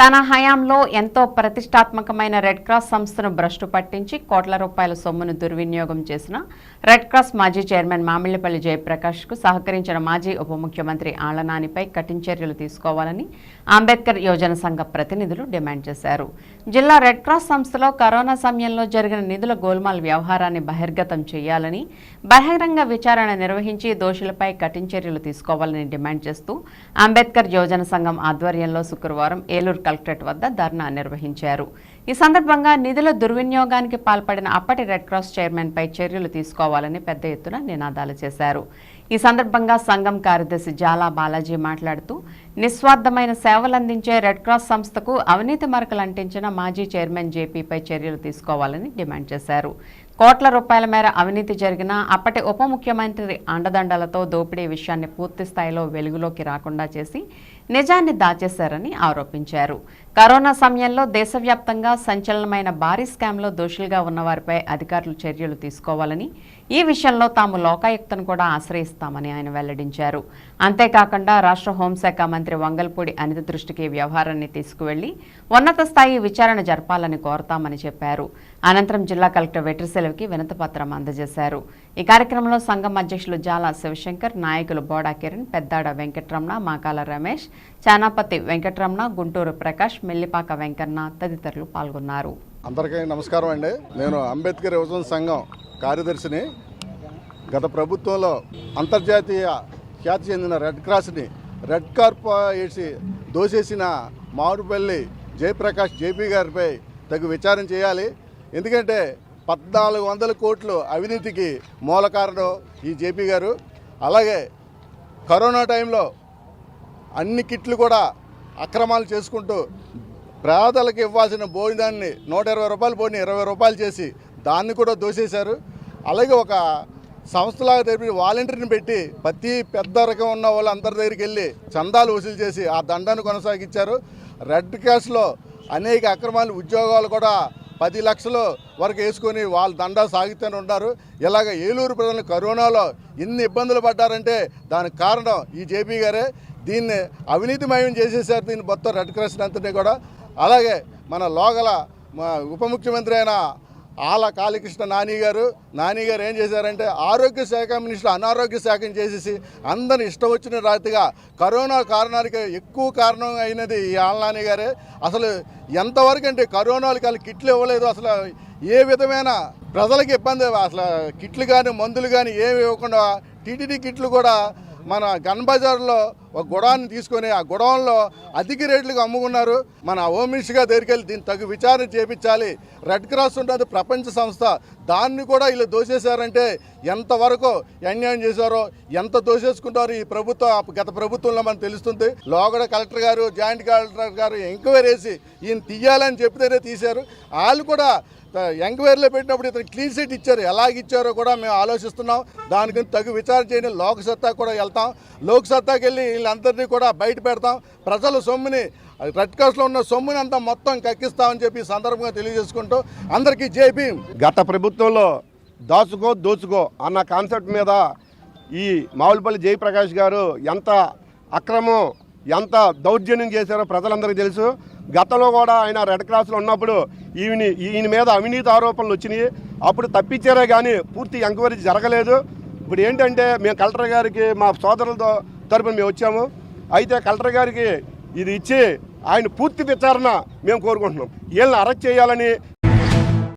తన హయాంలో ఎంతో ప్రతిష్టాత్మకమైన రెడ్ క్రాస్ సంస్థను భ్రష్టు పట్టించి కోట్ల రూపాయల సొమ్మును దుర్వినియోగం చేసిన రెడ్ క్రాస్ మాజీ చైర్మన్ మామిళ్ళపల్లి జయప్రకాష్కు సహకరించిన మాజీ ఉప ముఖ్యమంత్రి ఆళ్ళనానిపై కఠిన చర్యలు తీసుకోవాలని అంబేద్కర్ యోజన సంఘ ప్రతినిధులు డిమాండ్ చేశారు. జిల్లా రెడ్ క్రాస్ సంస్థలో కరోనా సమయంలో జరిగిన నిధుల గోల్మాల్ వ్యవహారాన్ని బహిర్గతం చేయాలని బహిరంగ విచారణ నిర్వహించి దోషులపై కఠిన చర్యలు తీసుకోవాలని డిమాండ్ చేస్తూ అంబేద్కర్ యోజన సంఘం ఆధ్వర్యంలో శుక్రవారం ఏలూరు కలెక్టరేట్ వద్ద ధర్నా నిర్వహించారు. ఈ సందర్భంగా నిధుల దుర్వినియోగానికి పాల్పడిన అప్పటి రెడ్ క్రాస్ చైర్మన్ పై చర్యలు తీసుకోవాలని పెద్ద ఎత్తున నినాదాలు చేశారు. ఈ సందర్భంగా సంఘం కార్యదర్శి జాలా బాలాజీ మాట్లాడుతూ నిస్వార్థమైన సేవలందించే రెడ్ క్రాస్ సంస్థకు అవినీతి మరకలు అంటించిన మాజీ చైర్మన్ జేపీపై చర్యలు తీసుకోవాలని డిమాండ్ చేశారు. కోట్ల రూపాయల మేర అవినీతి జరిగిన అప్పటి ఉప ముఖ్యమంత్రి అండదండలతో దోపిడీ విషయాన్ని పూర్తి స్థాయిలో వెలుగులోకి రాకుండా చేసి నిజాన్ని దాచేశారని ఆరోపించారు. కరోనా సమయంలో దేశవ్యాప్తంగా సంచలనమైన భారీ స్కామ్లో దోషులుగా ఉన్నవారిపై అధికారులు చర్యలు తీసుకోవాలని ఈ విషయంలో తాము లోకాయుక్తను కూడా ఆశ్రయిస్తామని ఆయన వెల్లడించారు. అంతేకాకుండా రాష్ట్ర హోంశాఖ మంత్రి వంగల్పూడి అనిత దృష్టికి వ్యవహారాన్ని తీసుకువెళ్ళి ఉన్నత స్థాయి విచారణ జరపాలని కోరతామని చెప్పారు. అనంతరం జిల్లా కలెక్టర్ వెట్రిసెలవుకి వినతిపత్రం అందజేశారు. ఈ కార్యక్రమంలో సంఘం అధ్యక్షులు జాలా శివశంకర్ నాయకులు బోడా కిరణ్ పెద్దాడ వెంకట్రమణ మాకాల రమేష్ చానాపతి వెంకటరమణ గుంటూరు ప్రకాష్ మెల్లిపాక వెంకన్న తదితరులు పాల్గొన్నారు. అందరికీ నమస్కారం అండి. నేను అంబేద్కర్ యువజన సంఘం కార్యదర్శిని. గత ప్రభుత్వంలో అంతర్జాతీయ ఖ్యాతి చెందిన రెడ్ క్రాస్ని రెడ్ కార్ప్ వేసి దోసేసిన మామిడిపల్లి జయప్రకాష్ జేపీ గారిపై తగు విచారణ చేయాలి. ఎందుకంటే పద్నాలుగు వందల కోట్లు అవినీతికి మూల కారణం ఈ జేపీ గారు. అలాగే కరోనా టైంలో అన్ని కిట్లు కూడా అక్రమాలు చేసుకుంటూ పేదలకు ఇవ్వాల్సిన భోజనాన్ని నూట ఇరవై రూపాయలు పోయిన ఇరవై రూపాయలు చేసి దాన్ని కూడా దోసేశారు. అలాగే ఒక సంస్థలాగా తెలిపి వాలంటీర్ని పెట్టి ప్రతి పెద్ద రకం ఉన్న వాళ్ళు అందరి దగ్గరికి వెళ్ళి చందాలు వసూలు చేసి ఆ దండాన్ని కొనసాగించారు. రెడ్ క్యాష్లో అనేక అక్రమాలు ఉద్యోగాలు కూడా పది లక్షలు వరకు వేసుకొని వాళ్ళు దండా సాగుతూనే ఉన్నారు. ఇలాగ ఏలూరు ప్రజలు కరోనాలో ఎన్ని ఇబ్బందులు పడ్డారంటే దానికి కారణం ఈ జేపీ గారే. దీన్ని అవినీతిమయం చేసేసారు దీన్ని మొత్తం రెడ్ క్రాస్ అంతని కూడా. అలాగే మన లోగల ఉప ముఖ్యమంత్రి అయిన ఆల కాళీకృష్ణ నాని గారు నాని గారు ఏం చేశారంటే ఆరోగ్య శాఖ మినిస్టర్ అనారోగ్య శాఖను చేసేసి అందరిని ఇష్టం వచ్చిన రాతిగా కరోనా కారణానికి ఎక్కువ కారణం అయినది ఈ ఆల నాని గారే. అసలు ఎంతవరకు అంటే కరోనాలకు వాళ్ళు కిట్లు ఇవ్వలేదు. అసలు ఏ విధమైన ప్రజలకు ఇబ్బంది అసలు కిట్లు కానీ మందులు కానీ ఏమి ఇవ్వకుండా టీటీడీ కిట్లు కూడా మన గన్ బజార్లో ఒక గొడవని తీసుకొని ఆ గొడవంలో అధిక రేట్లకు అమ్ముకున్నారు. మన హోమ్ మినిస్టర్గా దగ్గరికి వెళ్ళి దీన్ని తగు విచారణ చేపించాలి. రెడ్ క్రాస్ ఉంటుంది ప్రపంచ సంస్థ. దాన్ని కూడా వీళ్ళు దోసేశారంటే ఎంతవరకు అన్యాయం చేశారో ఎంత దోసేసుకుంటారో ఈ ప్రభుత్వం గత ప్రభుత్వంలో మనకు తెలుస్తుంది. లోగడ కలెక్టర్ గారు జాయింట్ కలెక్టర్ గారు ఎంక్వైరీ వేసి ఈయన తీయాలని చెప్తేనే తీశారు. వాళ్ళు కూడా ఎంక్వైరీలో పెట్టినప్పుడు ఇతను క్లీన్ సీట్ ఇచ్చారు. ఎలాగ ఇచ్చారో కూడా మేము ఆలోచిస్తున్నాం. దానికి తగు విచారణ చేయడం లోక్సత్తా కూడా వెళ్తాం. లోక్సత్తాకి వెళ్ళి వీళ్ళందరినీ కూడా బయట పెడతాం. ప్రజల సొమ్ముని రెడ్ కాస్ట్లో ఉన్న సొమ్ముని అంతా మొత్తం కక్కిస్తామని చెప్పి సందర్భంగా తెలియజేసుకుంటూ అందరికీ జేపీ గత ప్రభుత్వంలో దాచుకో దోచుకో అన్న కాన్సెప్ట్ మీద ఈ మావులపల్లి జయప్రకాష్ గారు ఎంత అక్రమం ఎంత దౌర్జన్యం చేశారో ప్రజలందరికీ తెలుసు. గతంలో కూడా ఆయన రెడ్ క్రాస్లో ఉన్నప్పుడు ఈయన ఈయన మీద అవినీతి ఆరోపణలు వచ్చినాయి. అప్పుడు తప్పించారే కానీ పూర్తి ఎంక్వైరీ జరగలేదు. ఇప్పుడు ఏంటంటే మేము కలెక్టర్ గారికి మా సోదరులతో తరపున మేము వచ్చాము. అయితే కలెక్టర్ గారికి ఇది ఇచ్చి ఆయన పూర్తి విచారణ మేము కోరుకుంటున్నాం. వీళ్ళని అరెస్ట్ చేయాలని